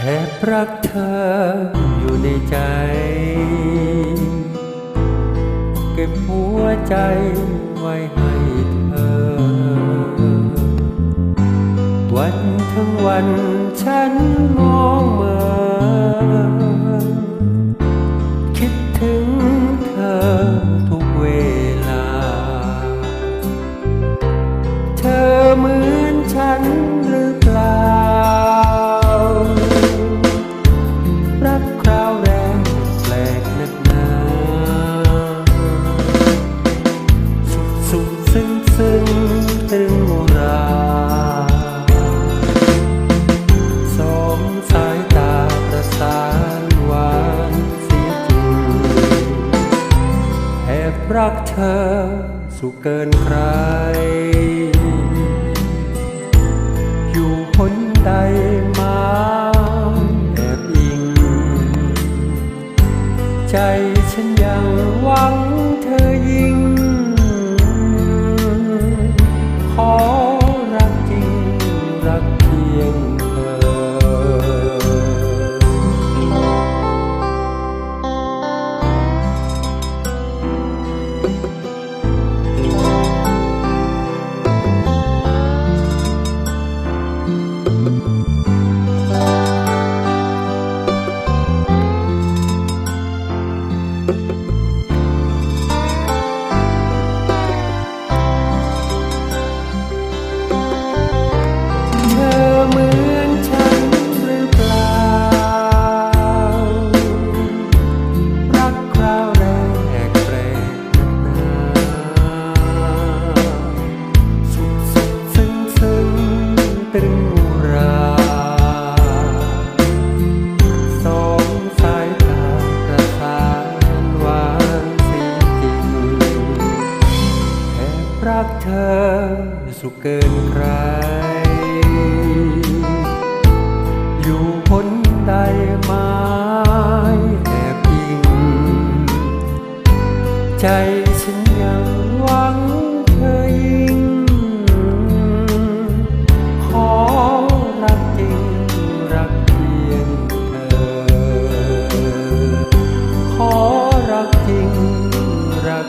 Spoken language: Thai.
แอบรักเธออยู่ในใจ เก็บหัวใจไว้ให้เธอ วันทั้งวันฉันมองเมื่อ รักเธอสุขเกินใคร อยู่หนใดมาแอบอิง ใจฉันยังหวัง you รักเธอสุขเกินใคร อยู่คนใดไม้แอบยิง ใจฉันยังหวังเธอยิ่ง ขอรักจริงรักเพียงเธอ ขอรักจริงรัก